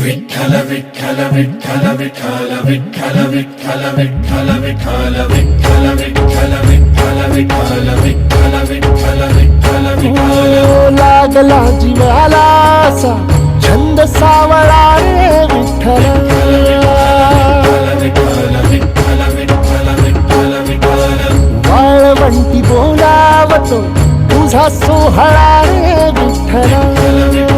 विठ्ठल विठ्ठल विठ्ठल विठ्ठल विठ्ठल विठ्ठल विठ्ठल विठ्ठल विठ्ठल विठ्ठल विठ्ठल विठ्ठल विठ्ठल विठ्ठल विठ्ठल विठ्ठल ओ, लागला जीवाला छंद सावळा रे विठ्ठल विठ्ठल विठ्ठल विठ्ठल विठ्ठल विठ्ठल वाळवंटी बोलावतो तुझा सोहळा रे विठ्ठल विठ्ठल.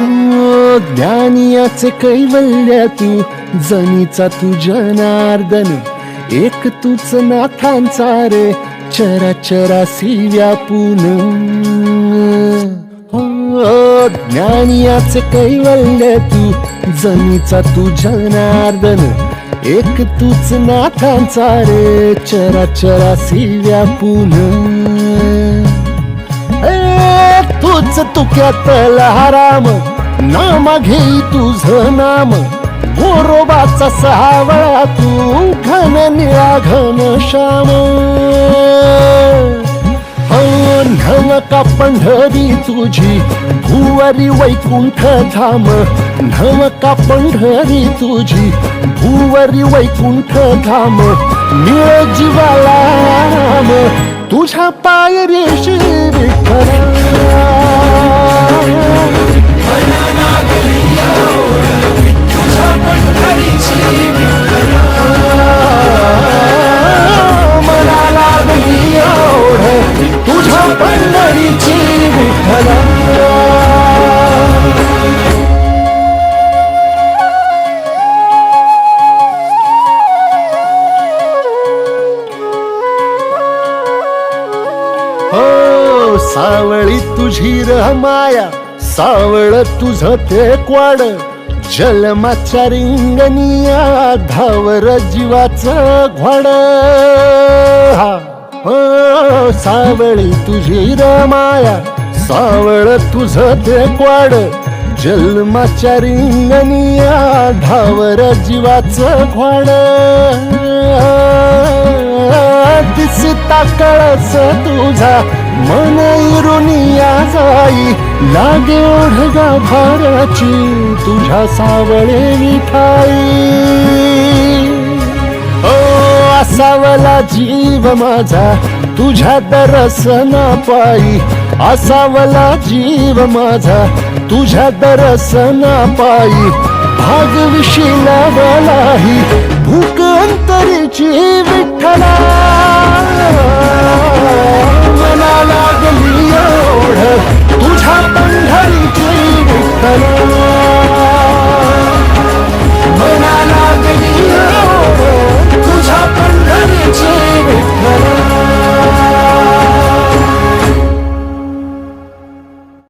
ज्ञानियाचे कैवल्या तू जनीचा तुझ्या नार्दन एक तूच नाथांचा रे चराचरासी व्यापून हो, ज्ञानियाचे कैवल्या तू जणीचा तुझ्या नार्दन एक तूच नाथांचा रे चरा चरा सिव्या व्यापून तूच तुक्यातला राम नाम घेई तुझ नाम. गोरोबाचा सहावळा तू घन निळा घन श्याम. हो, का पंढरी तुझी भुवरी वैकुंठ धाम. नवका पंढरी तुझी भुवरी वैकुंठ धाम. निळ जीवाला तुझ्या पाय रेषे विठ्ठला. सावळी तुझी रहमाया सावळ तुझ ते क्वाड. जलमाच्या रिंगणिया धावर जीवाच घोड हा. हो सावळी तुझी रमाया सावळ तुझ ते क्वाड. जलमाच्या रिंगणिया धावर जीवाच घोड दिसता तुझा मन इरुनिया जाई लागे ओढगा भाराची तुझ्या सावळे मिठाई. ओ असावला जीव माझा तुझ्या दर्शन पायी असावला जीव माझा तुझ्या दर्शन पायी भाग विशीला बलाही भूक अंतरीची